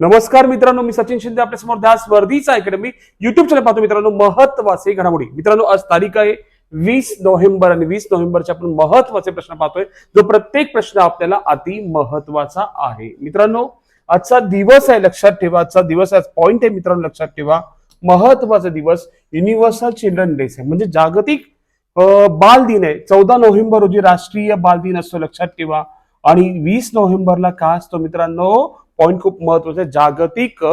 नमस्कार मित्रांनो मी सचिन शिंदे आपल्यासमोर ध्यास अकॅडमी युट्यूब चॅनल पाहतो मित्रांनो महत्त्वाचे घडामोडी. मित्रांनो आज तारीख आहे वीस नोव्हेंबर आणि वीस नोव्हेंबरचे आपण महत्त्वाचे प्रश्न पाहतोय. जो प्रत्येक प्रश्न आपल्याला अति महत्त्वाचा आहे. मित्रांनो आजचा दिवस आहे लक्षात ठेवा. आजचा दिवस आहे पॉइंट आहे मित्रांनो लक्षात ठेवा. महत्त्वाचा दिवस युनिव्हर्सल चिल्ड्रन डे आहे. म्हणजे जागतिक बाल दिन आहे. चौदा नोव्हेंबर रोजी राष्ट्रीय बाल दिन असतो लक्षात ठेवा. आणि वीस नोव्हेंबरला का असतो मित्रांनो? पॉईंट खूप महत्त्वाचा आहे. जागतिक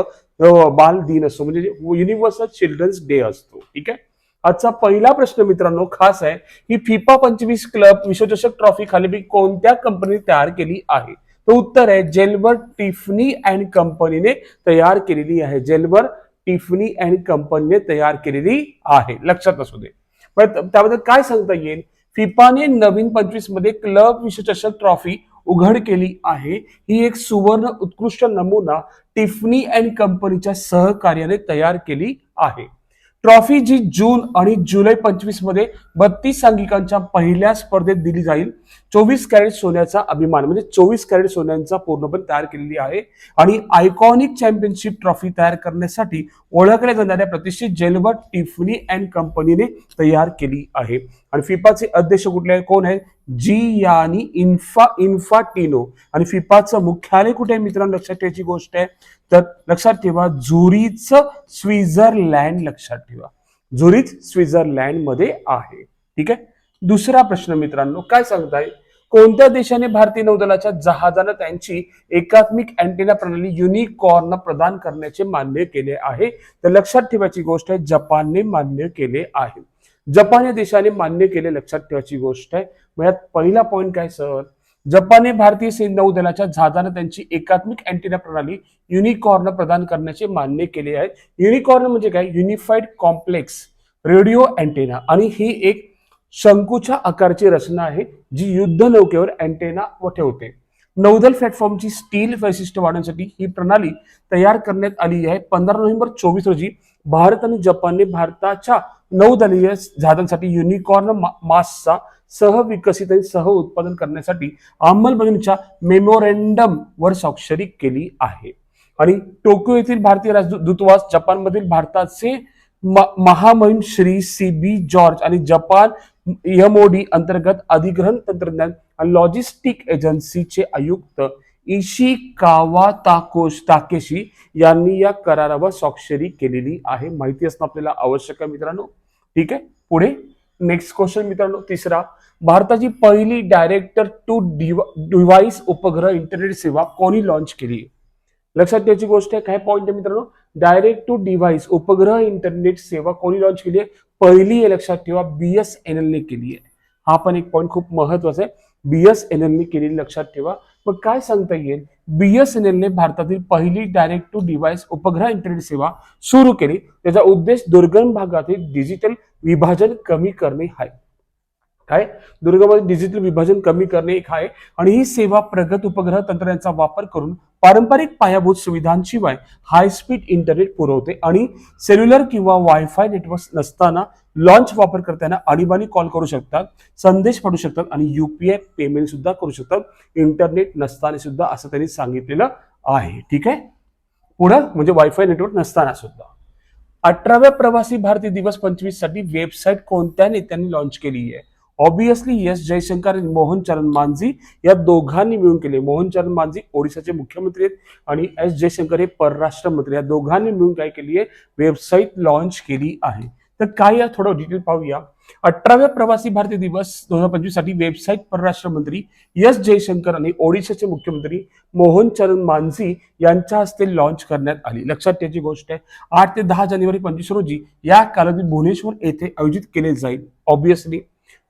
बाल दिन असतो म्हणजे युनिव्हर्सल चिल्ड्रन्स डे असतो. ठीक आहे? आजचा पहिला प्रश्न मित्रांनो खास आहे ही फिफा पंचवीस क्लब विश्वचषक ट्रॉफी खाली कोणत्या कंपनीने तयार केली आहे? तर उत्तर आहे जेलवर टिफनी अँड कंपनीने तयार केलेली आहे. जेलवर टिफनी अँड कंपनीने तयार केलेली आहे. लक्षात असू दे. त्याबद्दल काय सांगता येईल? फिफाने नवीन पंचवीसमध्ये क्लब विश्वचषक ट्रॉफी उघड केली आहे. ही एक सुवर्ण उत्कृष्ट नमुना टिफनी अँड कंपनीच्या सहकार्याने तयार केली आहे. ट्रॉफी जी जून आणि जुलै पंचवीसमध्ये बत्तीस सांघिकांच्या पहिल्या स्पर्धेत दिली जाईल. चोवीस कॅरेट सोन्याचा अभिमान म्हणजे चोवीस कॅरेट सोन्यांचा पूर्णपणे तयार केलेली आहे. आणि आयकॉनिक चॅम्पियनशिप ट्रॉफी तयार करण्यासाठी ओळखल्या जाणाऱ्या प्रतिष्ठित जेलबर्ट टिफनी अँड कंपनीने तयार केली आहे. आणि फिफाचे अध्यक्ष कुठले आहे कोण आहे जी यानी इन्फा इन्फाटिनो. आणि फिफाचं मुख्यालय कुठे आहे मित्रांनो? लक्षात ठेवायची गोष्ट आहे. तर लक्षात ठेवा झुरीच स्वित्झर्लँड लक्षात ठेवा. झुरीच स्वित्झर्लँडमध्ये आहे. ठीक आहे? दुसरा प्रश्न मित्रांनो काय सांगताय? कोणत्या देशाने भारतीय नौदलाच्या जहाजानं त्यांची एकात्मिक अँटेना प्रणाली युनिकॉर्न प्रदान करण्याचे मान्य केले आहे? तर लक्षात ठेवायची गोष्ट आहे जपानने मान्य केले आहे. जपान या देशाने मान्य केले लक्षात ठेवायची गोष्ट आहे. मग यात पहिला पॉईंट काय सर? जपानने भारतीय नौदलाच्या जहाजाने त्यांची एकात्मिक अँटेना प्रणाली युनिकॉर्न प्रदान करण्याचे मान्य केले आहे. युनिकॉर्न म्हणजे काय? युनिफाईड कॉम्प्लेक्स रेडिओ अँटेना आणि ही एक शंकूच्या आकारची रचना आहे जी युद्ध नौकेवर अँटेना व ठेवते. नौदल प्लॅटफॉर्मची स्टील वैशिष्ट्य वाढवण्यासाठी ही प्रणाली तयार करण्यात आली आहे. पंधरा नोव्हेंबर चोवीस रोजी भारत आणि जपानने भारताच्या नौदलीय जहाजांसाठी युनिकॉर्न मा- मासचा सहविकसित आणि सह उत्पादन करण्यासाठी अंमलबजावणीच्या मेमोरेंडम वर स्वाक्षरी केली आहे. आणि टोकियो येथील भारतीय राजदूतवास जपानमधील भारताचे महामहिम श्री सी बी जॉर्ज आणि जपान एमओडी अंतर्गत अधिग्रहण तंत्रज्ञान आणि लॉजिस्टिक एजन्सीचे आयुक्त इशी कावा ताकोश ताकेशी यांनी या करारावर स्वाक्षरी केलेली आहे. माहिती असणं आपल्याला आवश्यक आहे मित्रांनो. ठीक आहे? पुढे नेक्स्ट क्वेश्चन मित्रांनो तिसरा. भारताची पहिली डायरेक्टर टू डिव्हाइस उपग्रह इंटरनेट सेवा कोणी लॉन्च केली? लक्षात ठेवायची गोष्ट आहे काय पॉईंट आहे मित्रांनो? डायरेक्ट टू डिव्हाइस उपग्रह इंटरनेट सेवा कोणी लॉन्च केली आहे? पहिली आहे लक्षात ठेवा बीएसएनएल ने केली आहे. हा पण एक पॉईंट खूप महत्त्वाचा आहे. बीएसएनएल ने केलेली लक्षात ठेवा. मग काय सांगता येईल? बीएसएनएल ने भारतातील पहिली डायरेक्ट टू डिव्हाइस उपग्रह इंटरनेट सेवा सुरू केली. त्याचा उद्देश दुर्गम भागातील डिजिटल विभाजन कमी करणे आहे. काय दुर्गामध्ये डिजिटल विभाजन कमी करणे एक आहे आणि ही सेवा प्रगत उपग्रह तंत्रज्ञानाचा वापर करून पारंपरिक पायाभूत सुविधांशिवाय हाय स्पीड इंटरनेट पुरवते. आणि सेल्युलर किंवा वायफाय नेटवर्क नसताना लॉन्च वापर करताना कॉल करू शकतात संदेश पाठवू शकतात आणि युपीआय पेमेंट सुद्धा करू शकतात. इंटरनेट नसताना सुद्धा असं त्यांनी सांगितलेलं आहे. ठीक आहे? पुढं म्हणजे वायफाय नेटवर्क नसताना सुद्धा. अठराव्या प्रवासी भारतीय दिवस पंचवीससाठी वेबसाईट कोणत्या नेत्यांनी लॉन्च केली आहे? ऑब्विसली एस जयशंकर आणि मोहन चरण मांझी या दोघांनी मिळून केले. मोहन चरण मांझी ओडिशाचे मुख्यमंत्री आहेत आणि एस जयशंकर हे परराष्ट्र मंत्री या दोघांनी मिळून काय केली आहे? वेबसाईट लॉन्च केली आहे. तर काय या थोडं डिटेल पाहूया. अठराव्या प्रवासी भारतीय दिवस दोन हजार पंचवीससाठी वेबसाईट परराष्ट्र मंत्री एस जयशंकर आणि ओडिशाचे मुख्यमंत्री मोहन चरण मांझी यांच्या हस्ते लॉन्च करण्यात आली. लक्षात त्याची गोष्ट आहे आठ ते दहा जानेवारी पंचवीस रोजी या कालावधीत भुवनेश्वर येथे आयोजित केले जाईल. ऑब्विसली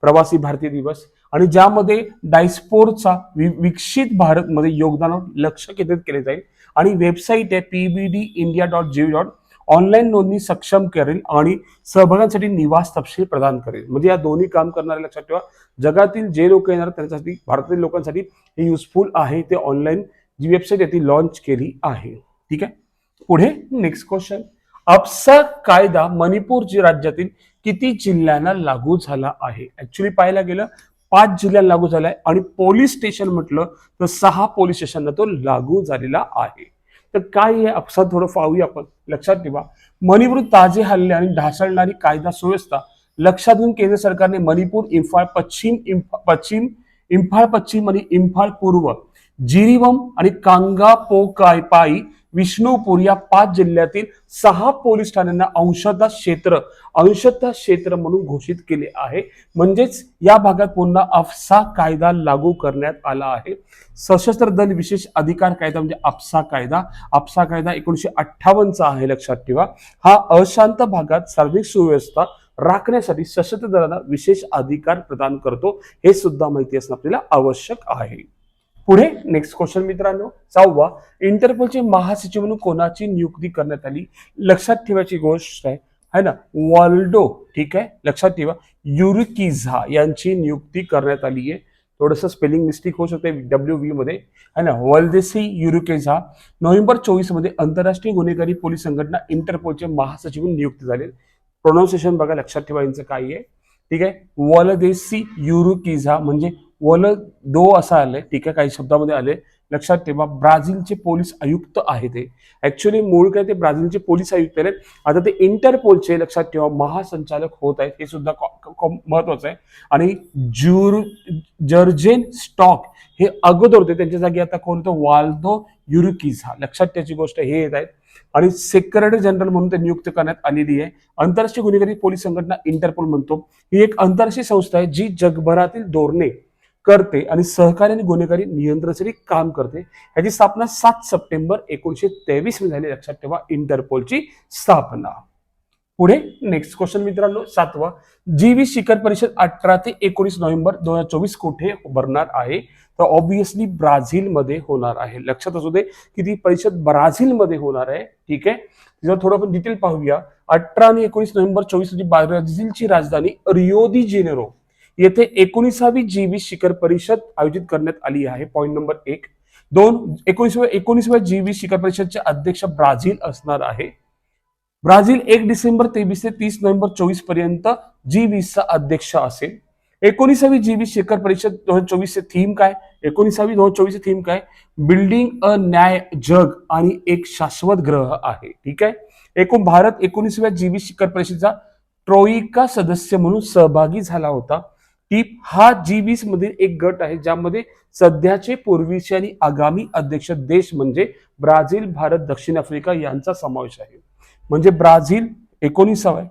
प्रवासी भारतीय दिवस. आणि ज्यामध्ये डायस्पोरचा विकसित भारतमध्ये योगदानावर लक्ष केंद्रित केले जाईल. आणि वेबसाईट आहे PBD India dot G dot online नोंदणी सक्षम करेल आणि सहभागांसाठी निवास तपशील प्रदान करेल. म्हणजे या दोन्ही काम करणारे लक्षात ठेवा. जगातील जे लोक येणार त्यांच्यासाठी भारतातील लोकांसाठी हे युजफुल आहे. ते ऑनलाईन जी वेबसाईट आहे ती लॉन्च केली आहे. ठीक आहे? पुढे नेक्स्ट क्वेश्चन अप्सा कायदा मणिपूर राज्यातील किती जिल्ह्यांना लागू झाला आहे? ऍक्च्युली पाहायला गेलं पाच जिल्ह्यांना लागू झाला आहे आणि पोलीस स्टेशन म्हटलं तर सहा पोलीस स्टेशनला तो लागू झालेला आहे. तर काय हे असं थोडं पाहूया आपण. लक्षात ठेवा. मणिपूर ताजे हल्ले आणि ढासळणारी कायदा सुव्यवस्था लक्षात घेऊन केंद्र सरकारने मणिपूर इम्फाळ पश्चिम इम्फा पश्चिम इम्फाळ पश्चिम आणि इम्फाळ पूर्व जिरीवम आणि कांगापोकायपाई विष्णुपूर या पाच जिल्ह्यातील सहा पोलीस ठाण्यांना अंशतः क्षेत्र अंशतः क्षेत्र म्हणून घोषित केले आहे. म्हणजेच या भागात पुन्हा अफसा कायदा लागू करण्यात आला आहे. सशस्त्र दल विशेष अधिकार कायदा म्हणजे अफसा कायदा. अफसा कायदा एकोणीशे अठ्ठावन्नचा आहे लक्षात ठेवा. हा अशांत भागात सार्वजनिक सुव्यवस्था राखण्यासाठी सशस्त्र दलाला विशेष अधिकार प्रदान करतो. हे सुद्धा माहिती असणं आपल्याला आवश्यक आहे. पुढे नेक्स्ट क्वेश्चन मित्रांनो. सहावा इंटरपोलचे महासचिव म्हणून कोणाची नियुक्ती करण्यात आली? लक्षात ठेवायची गोष्ट आहे है ना? वॉल्डो ठीक आहे? लक्षात ठेवा. युरिकिझा यांची नियुक्ती करण्यात आली आहे. थोडंसं स्पेलिंग मिस्टेक होऊ शकते डब्ल्यू व्ही मध्ये है ना? वल्देसी युरुकेझा नोव्हेंबर चोवीसमध्ये आंतरराष्ट्रीय गुन्हेगारी पोलीस संघटना इंटरपोलचे महासचिव म्हणून नियुक्ती झाले. प्रोनाऊन्सिएशन बघा लक्षात ठेवा यांचं काय आहे? ठीक आहे? वलदेसी युरुकिझा म्हणजे वल दो असं आलं ठीक आहे काही शब्दामध्ये आले लक्षात ठेवा ब्राझीलचे पोलीस आयुक्त आहे ते ऍक्च्युली मूळ काय ते ब्राझीलचे पोलीस आयुक्त आहेत. आता ते इंटरपोलचे लक्षात ठेवा महासंचालक होत आहेत हे सुद्धा महत्वाचं आहे. आणि ज्युर जर्जेन स्टॉक हे अगोदर होते त्यांच्या जागी आता कोणतं वाल्दो युरुकिझा लक्षात ठेवायची गोष्ट हे येत आहेत. आणि सेक्रेटरी जनरल म्हणून ते नियुक्त करण्यात आलेली आहे. आंतरराष्ट्रीय गुन्हेगारी पोलीस संघटना इंटरपोल म्हणतो. ही एक आंतरराष्ट्रीय संस्था आहे जी जगभरातील धोरणे करते आणि सहकारी आणि गुन्हेगारी नियंत्रणासाठी काम करते. याची स्थापना सात सप्टेंबर एकोणीशे तेवीसमध्ये झाली. लक्षात ठेवा इंटरपोलची स्थापना. पुढे नेक्स्ट क्वेश्चन मित्रांनो सातवा. जी वी शिखर परिषद अठरा ते एकोणीस नोव्हेंबर दोन हजार चोवीस कुठे भरणार आहे? तर ऑब्विसली ब्राझीलमध्ये होणार आहे. लक्षात असू दे की ती परिषद ब्राझीलमध्ये होणार आहे. ठीक आहे? तिथं थोडं आपण डिटेल पाहूया. अठरा आणि एकोणीस नोव्हेंबर चोवीस रोजी ब्राझीलची राजधानी रियो दी जेनेरो येथे एकोणीसावी जीवी शिखर परिषद आयोजित करण्यात आली आहे. पॉईंट नंबर एक. दोन एकोणीसव्या एकोणीसव्या जीवी शिखर परिषदचे अध्यक्ष ब्राझील असणार आहे. ब्राझील एक डिसेंबर तेवीस ते तीस नोव्हेंबर चोवीसपर्यंत जी वीसचा अध्यक्ष असेल. एकोणीसावी जी वीस शिखर परिषद दोन हजार चोवीसचे थीम काय? एकोणीसावी दोन हजार चोवीसचे थीम काय? बिल्डिंग अ न्याय जग आणि एक शाश्वत ग्रह आहे. ठीक आहे? एकूण भारत एकोणीसव्या जी वीस शिखर परिषदेचा ट्रोईका सदस्य म्हणून सहभागी झाला होता. टीप हा जी वीस मधील एक गट आहे ज्यामध्ये सध्याचे पूर्वीचे आणि आगामी अध्यक्ष देश म्हणजे ब्राझील भारत दक्षिण आफ्रिका यांचा समावेश आहे. म्हणजे ब्राझील एकोणीसावा आहे.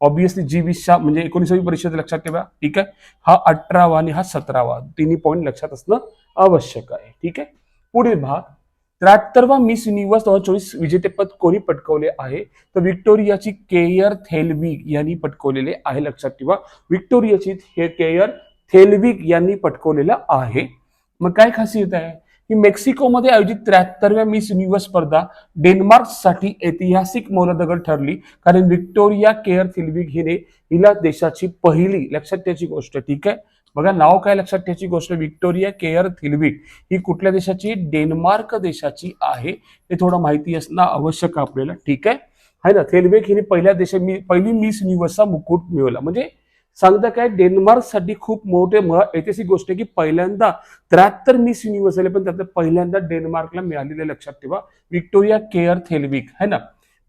ऑब्विसली जी वीसच्या म्हणजे एकोणीसावी परिषद लक्षात ठेवा. ठीक आहे? हा अठरावा आणि हा सतरावा तिन्ही पॉईंट लक्षात असणं आवश्यक आहे. ठीक आहे? पुढील भाग त्र्याहत्तरवा मिस युनिव्हर्स दोन हजार चोवीस विजेतेपद कोणी पटकवले आहे? तर विक्टोरियाची केयर थेलविक यांनी पटकवलेले आहे लक्षात ठेवा. विक्टोरियाची हे केयर थेलविग यांनी पटकवलेलं आहे. मग काय खासियत आहे? की मेक्सिकोमध्ये आयोजित त्र्याहत्तरव्या मिस युनिव्हर्स स्पर्धा डेन्मार्कसाठी ऐतिहासिक मौलदगड ठरली. कारण विक्टोरिया केअर थिलविग हिने हिला देशाची पहिली लक्षात त्याची गोष्ट ठीक आहे. बघा नाव काय लक्षात ठेवायची गोष्ट? विक्टोरिया केअर थिलविग ही कुठल्या देशाची? डेन्मार्क देशाची आहे. हे थोडं माहिती असणं आवश्यक आहे आपल्याला. ठीक आहे? है ना थेलवेक हिने पहिल्या देशा मी पहिली मिस युनिव्हर्सचा मुकुट मिळवला. म्हणजे सांगता काय? डेन्मार्कसाठी खूप मोठे म- ऐतिहासिक गोष्ट आहे की पहिल्यांदा त्र्याहत्तर मिस युनिव्हर्स आले पण त्यातलं पहिल्यांदा डेन्मार्कला मिळालेले लक्षात ठेवा. विक्टोरिया केअर थेलविक है ना.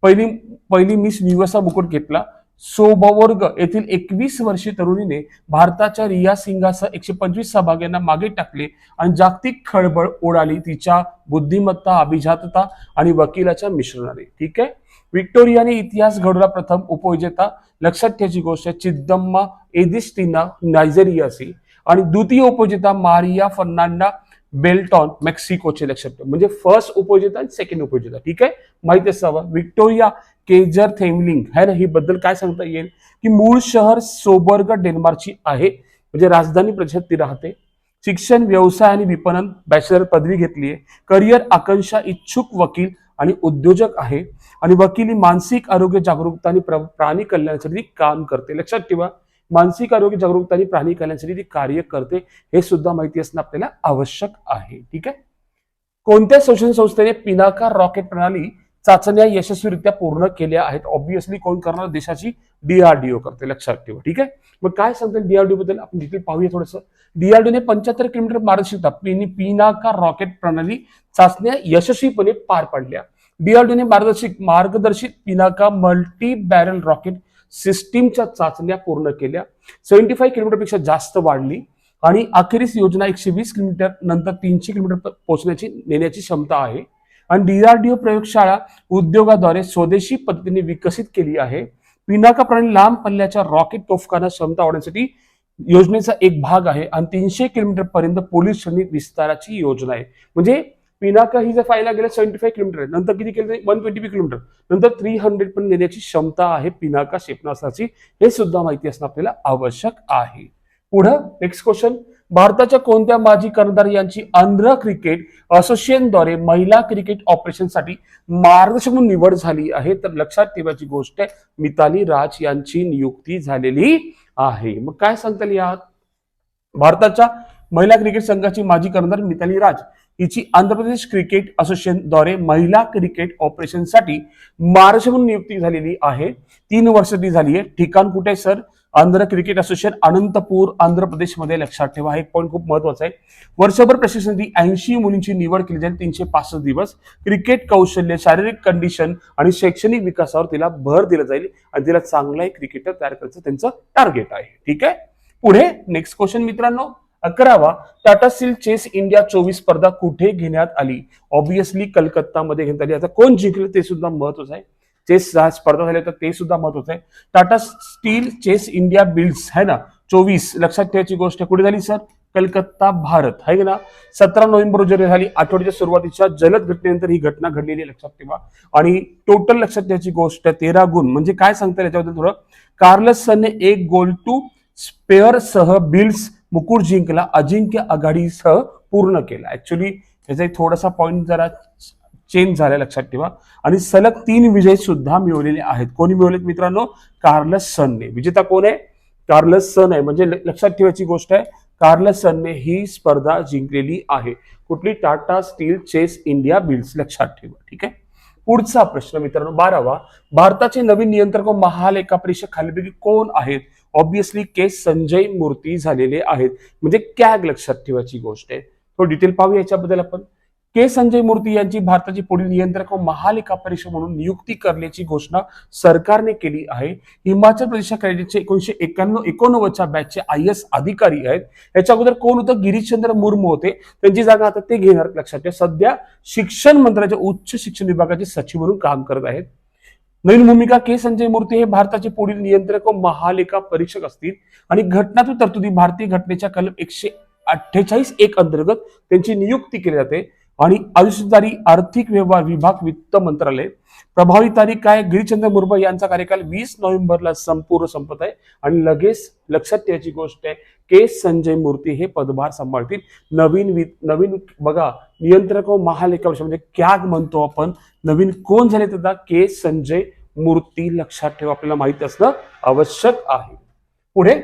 पहिली पहिली मिस युनिव्हर्सचा मुकुट घेतला. सोबवर्ग येथील एकवीस वर्षीय तरुणीने भारताच्या रिया सिंगासह एकशे पंचवीस सहभाग्यांना मागे टाकले आणि जागतिक खळबळ ओढाली. तिच्या बुद्धिमत्ता अभिजातता आणि वकिलाच्या मिश्रणाने. ठीक आहे? विक्टोरियाने इतिहास घडवला प्रथम उपविजेता. लक्षात ठेवायची गोष्ट चिद्दम्मा एदिस्टिना नायजेरियाची आणि द्वितीय उपविजेता मारिया फर्नांडा बेल्टॉन मेक्सिकोचे लक्षात ठेवा. म्हणजे फर्स्ट उपविजेता आणि सेकंड उपविजेता. ठीक आहे? माहिती असावं विक्टोरिया केजर थेमलिंग है ना? ही बद्दल काय सांगता येईल? की मूळ शहर सोबर्ग डेन्मार्कची आहे. म्हणजे राजधानी प्रदेशात ती राहते. शिक्षण व्यवसाय आणि विपणन बॅचलर पदवी घेतली आहे. करिअर आकांक्षा इच्छुक वकील आणि उद्योजक आहे. आणि वकिली मानसिक आरोग्य जागरूकता आणि प्राणी कल्याणासाठी काम करते. लक्षात ठेवा मानसिक आरोग्य जागरूकता आणि प्राणी कल्याणासाठी ती कार्य करते. हे सुद्धा माहिती असणं आपल्याला आवश्यक आहे. ठीक आहे? कोणत्या संशोधन संस्थेने पिनाका रॉकेट प्रणाली चाचण्या यशस्वीरित्या पूर्ण केल्या आहेत. ऑब्विसली कोण करणार? देशाची डीआरडीओ करते लक्षात ठेवा ठीक आहे? मग काय सांगतात डीआरडीओ बद्दल? आपण डिटेल पाहूया थोडंसं. डीआरडीओने पंच्याहत्तर किलोमीटर मार्गदर्शिका पिनाका रॉकेट प्रणाली चाचण्या यशस्वीपणे पार पाडल्या. डीआरडीओने मार्गदर्शित मार्गदर्शित पिनाका मल्टी बॅरल रॉकेट सिस्टीमच्या चाचण्या पूर्ण केल्या. सेव्हन्टी फाईव्ह किलोमीटरपेक्षा जास्त वाढली. आणि अखेरीस योजना एकशे वीस किलोमीटर नंतर तीनशे किलोमीटर पोहोचण्याची नेण्याची क्षमता आहे. आणि डीआरडीओ प्रयोगशाळा उद्योगाद्वारे स्वदेशी पद्धतीने विकसित केली आहे. पिनाका प्रणाली लांब पल्ल्याच्या रॉकेट तोफखाना क्षमता वाढवण्यासाठी योजनेचा एक भाग आहे आणि तीनशे किलोमीटर पर्यंत पोलीस श्रेणी विस्ताराची योजना आहे. म्हणजे पिनाका ही जर पाहायला गेलं सेव्हन्टी फाईव्ह किलोमीटर आहे. नंतर किती केलं वन ट्वेंटी किलोमीटर. नंतर थ्री हंड्रेड पण नेण्याची क्षमता आहे पिनाका क्षेपणास्त्राची. हे सुद्धा माहिती असणं आपल्याला आवश्यक आहे. पुढं नेक्स्ट क्वेश्चन भारताच्या कोणत्या माजी कर्णधार यांची आंध्र क्रिकेट असोसिएशनद्वारे महिला क्रिकेट ऑपरेशनसाठी मार्गदर्शक म्हणून निवड झाली आहे? तर लक्षात ठेवायची गोष्ट आहे मिताली राज यांची नियुक्ती झालेली आहे. मग काय सांगता येईल भारताच्या महिला क्रिकेट संघाची माजी कर्णधार मिताली राज हिची आंध्र प्रदेश क्रिकेट असोसिएशनद्वारे महिला क्रिकेट ऑपरेशनसाठी मार्च म्हणून नियुक्ती झालेली आहे. तीन वर्षाची झाली आहे. ठिकाण कुठे sir? Andhra cricket association Anantapur Andhra प्रदेशमध्ये लक्षात ठेवा. हे एक पॉईंट खूप महत्त्वाचा आहे. वर्षभर प्रशिक्षणासाठी ऐंशी मुलींची निवड केली जाईल तीनशे पासष्ट दिवस क्रिकेट कौशल्य शारीरिक कंडिशन आणि शैक्षणिक विकासावर तिला भर दिला जाईल आणि तिला चांगला एक क्रिकेटर तयार करायचं त्यांचं टार्गेट आहे. ठीक आहे? पुढे नेक्स्ट क्वेश्चन मित्रांनो. अकरावा टाटा स्टील चेस इंडिया चोवीस स्पर्धा कुठे घेण्यात आली? ऑब्विसली कलकत्तामध्ये घेण्यात आली. आता कोण जिंकलं ते सुद्धा महत्वाचं आहे. चेस स्पर्धा झाल्या तर ते सुद्धा महत्वाचं आहे. Tata steel chess India blitz है ना? चोवीस. लक्षात ठेवायची गोष्ट कुठे झाली सर? कलकत्ता भारत. आहे ना? सतरा नोव्हेंबर रोजी झाली. आठवड्याच्या सुरुवातीच्या जलद घटनेनंतर ही घटना घडलेली आहे लक्षात ठेवा. आणि टोटल लक्षात ठेवायची गोष्ट तेरा गुण. म्हणजे काय सांगता याच्याबद्दल थोडं? कार्लसनने एक गोल टू स्पेअर सह बिल्स मुकुट जिंकला अजिंक्य आघाडीसह पूर्ण केला. ऍक्च्युली त्याचा एक थोडासा पॉईंट जरा चेंज झाला लक्षात ठेवा. आणि सलग तीन विजय सुद्धा मिळवलेले आहेत. कोणी मिळवलेत मित्रांनो? कार्लस सनने. विजेता कोण आहे? कार्लस सन आहे म्हणजे ल- लक्षात ठेवायची गोष्ट आहे कार्लस सनने ही स्पर्धा जिंकलेली आहे. कुठली? Tata steel chess India blitz. लक्षात ठेवा. ठीक आहे? पुढचा प्रश्न मित्रांनो बारावा. भारताचे नवीन नियंत्रक व महालेखा परीक्षक खालीपैकी कोण आहेत? ऑब्विसली के संजय मूर्ती झालेले आहेत. म्हणजे कॅग लक्षात ठेवायची गोष्ट आहे. तो डिटेल पाहूया याच्याबद्दल आपण. के संजय मूर्ती यांची भारताची पुढील नियंत्रक व महालेखा परीक्षा म्हणून नियुक्ती करण्याची घोषणा सरकारने केली आहे. हिमाचल प्रदेश कॅडेटचे एकोणीशे एक्याण्णव एकोणनव्वदच्या बॅचचे आय एस अधिकारी आहेत. याच्या अगोदर कोण होतं? गिरीशचंद्र मुर्मू होते. त्यांची जागा आता ते घेणार लक्षात ठेवा. सध्या शिक्षण मंत्र्याच्या उच्च शिक्षण विभागाचे सचिव म्हणून काम करत आहेत. नवीन भूमिका के संजय मूर्ती हे भारताचे पुढील नियंत्रक व महालेखा परीक्षक असतील. आणि घटनात्मक तरतुदी भारतीय घटनेच्या कलम एकशे अठ्ठेचाळीस एक अंतर्गत त्यांची नियुक्ती केली जाते. आणि आयुष्यदारी आर्थिक व्यवहार विभाग वित्त मंत्रालय. प्रभावी तारीख काय? गिरीचंद्र मुर्मू यांचा कार्यकाल वीस नोव्हेंबरला संपूर्ण संपत आहे. आणि लगेच लक्षात ठेवायची गोष्ट आहे के संजय मूर्ती हे पदभार सांभाळतील. नवीन वि नवीन बघा नियंत्रक व महालेखा म्हणजे कॅग म्हणतो आपण. नवीन कोण झाले त्याचा के संजय मूर्ती लक्षात ठेवा आपल्याला माहिती असणं आवश्यक आहे. पुढे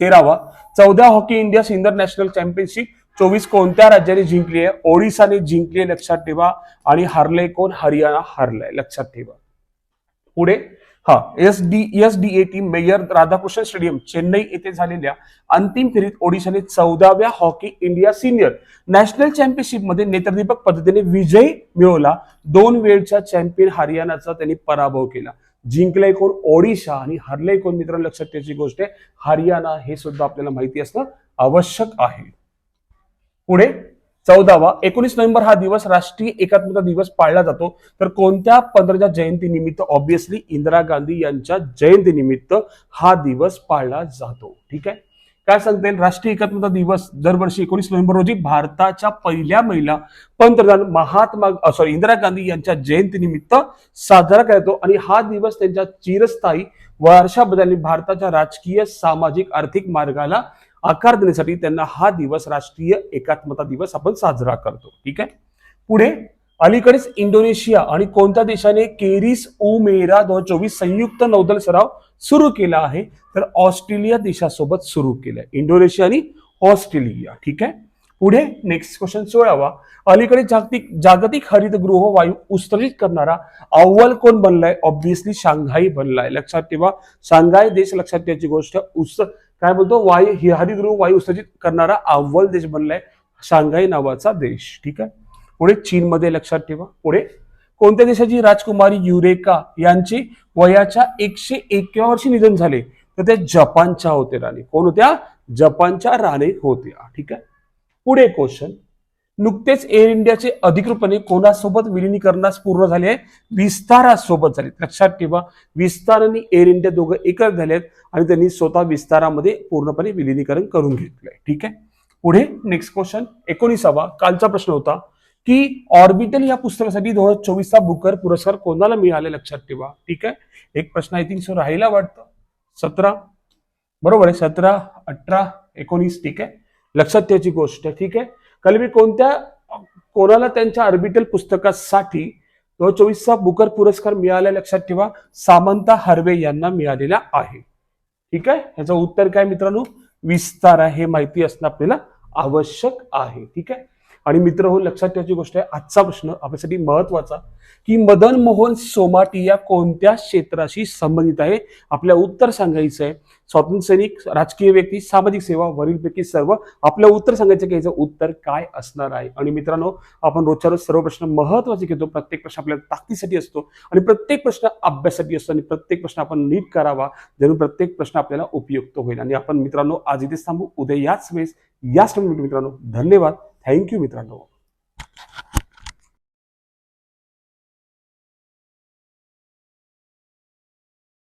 तेरावा. चौदा hockey India international national championship चोवीस कोणत्या राज्याने जिंकली आहे? ओडिसाने जिंकली आहे लक्षात ठेवा. आणि हारले कोण? हरियाणा हारलाय लक्षात ठेवा. पुढे? हा S D S D A T mayor Radhakrishna stadium Chennai येथे झालेल्या अंतिम फेरीत ओडिशाने चौदाव्या हॉकी इंडिया सिनियर नॅशनल चॅम्पियनशिपमध्ये नेत्रदीपक पद्धतीने विजय मिळवला. दोन वेळच्या चॅम्पियन हरियाणाचा त्यांनी पराभव केला. जिंकलंय कोण? ओडिशा. आणि हरलंय कोण मित्रांनो? लक्षात ठेवायची गोष्ट आहे हरियाणा हे सुद्धा आपल्याला माहिती असणं आवश्यक आहे. पुढे चौदावा एकोणीस नोव्हेंबर हा दिवस राष्ट्रीय एकात्मता दिवस पाळला जातो. तर कोणत्या पंधराच्या जयंती निमित्त ऑब्विसली इंदिरा गांधी यांच्या जयंती निमित्त हा दिवस पाळला जातो. ठीक आहे? काय सांगता येईल? राष्ट्रीय एकात्मता दिवस दरवर्षी एकोणीस नोव्हेंबर रोजी भारताच्या पहिल्या महिला पंतप्रधान महात्मा सॉरी इंदिरा गांधी यांच्या जयंती निमित्त साजरा करतो. आणि हा दिवस त्यांच्या चिरस्थायी वर्षाबद्दल भारताच्या राजकीय सामाजिक आर्थिक मार्गाला आकार देण्यासाठी त्यांना हा दिवस राष्ट्रीय एकात्मता दिवस आपण साजरा करतो. ठीक आहे? पुढे अलीकडेच इंडोनेशिया आणि कोणत्या देशाने केरिस ओ मेरा दोन हजार चोवीस संयुक्त नौदल सराव सुरू केला आहे? तर ऑस्ट्रेलिया देशासोबत सुरू केलाय. इंडोनेशिया आणि ऑस्ट्रेलिया. ठीक आहे? पुढे नेक्स्ट क्वेश्चन सोळावा. अलीकडे जागतिक जागतिक हरितगृह वायू उत्सर्जित करणारा अव्वल कोण बनलाय? ऑब्विसली शांघाई बनलाय. लक्षात ठेवा. शांघाई देश लक्षात ठेवायची गोष्ट उत्सर्ज काय बोलतो? वायू हि- हरितगृह वायू उत्सर्जित करणारा अव्वल देश बनलाय शांघाई नावाचा देश. ठीक आहे? पुढे चीनमध्ये लक्षात ठेवा. पुढे कोणत्या देशाची राजकुमारी युरेका यांची वयाच्या एकशे एकव्या वर्षी निधन झाले? तर त्या जपानच्या होते राणी. कोण होत्या? जपानच्या राणी होत्या. ठीक आहे? पुढे क्वेश्चन नुकतेच एअर इंडियाचे अधिकृतपणे कोणासोबत विलिनीकरणास पूर्ण झाले आहे? विस्तारा सोबत झाले लक्षात ठेवा विस्तार आणि एअर इंडिया दोघं एकच झाले आहेत आणि त्यांनी स्वतः विस्तारामध्ये पूर्णपणे विलिनीकरण करून घेतलंय. ठीक आहे? पुढे नेक्स्ट क्वेश्चन एकोणीसावा कालचा प्रश्न होता की ऑर्बिटल या पुस्तकासाठी दोन हजार चोवीसचा बुकर पुरस्कार कोणाला मिळाले? लक्षात ठेवा. ठीक आहे? एक प्रश्न आय थिंक सो राहिला वाटतं. सतरा बरोबर आहे सतरा अठरा एकोणीस ठीक आहे? लक्षात ठेवायची गोष्ट. ठीक आहे? काल मी कोणत्या कोणाला त्यांच्या आर्बिटल पुस्तकासाठी दोन चोवीसचा बुकर पुरस्कार मिळाला लक्षात ठेवा. सामंता हर्वे यांना मिळालेला आहे. ठीक आहे? ह्याचं उत्तर काय मित्रांनो? विस्तार आहे. हे माहिती असणं आपल्याला आवश्यक आहे. ठीक आहे? आणि मित्र हो लक्षात ठेवायची गोष्ट आहे आजचा प्रश्न आपल्यासाठी महत्त्वाचा की मदन मोहन सोमाटिया कोणत्या क्षेत्राशी संबंधित आहे? आपल्या उत्तर सांगायचं आहे स्वातंत्र्य सैनिक राजकीय व्यक्ती सामाजिक सेवा वरीलपैकी सर्व आपलं उत्तर सांगायचं की याचं उत्तर काय असणार आहे? आणि मित्रांनो आपण रोजच्या रोज सर्व प्रश्न महत्त्वाचे घेतो प्रत्येक प्रश्न आपल्याला ताकदीसाठी असतो आणि प्रत्येक प्रश्न अभ्यासासाठी असतो आणि प्रत्येक प्रश्न आपण नीट करावा जणू प्रत्येक प्रश्न आपल्याला उपयुक्त होईल. आणि आपण मित्रांनो आज इथे थांबू उद्या याच वेळेस याच मित्रांनो धन्यवाद. थँक्यू मित्रांनो.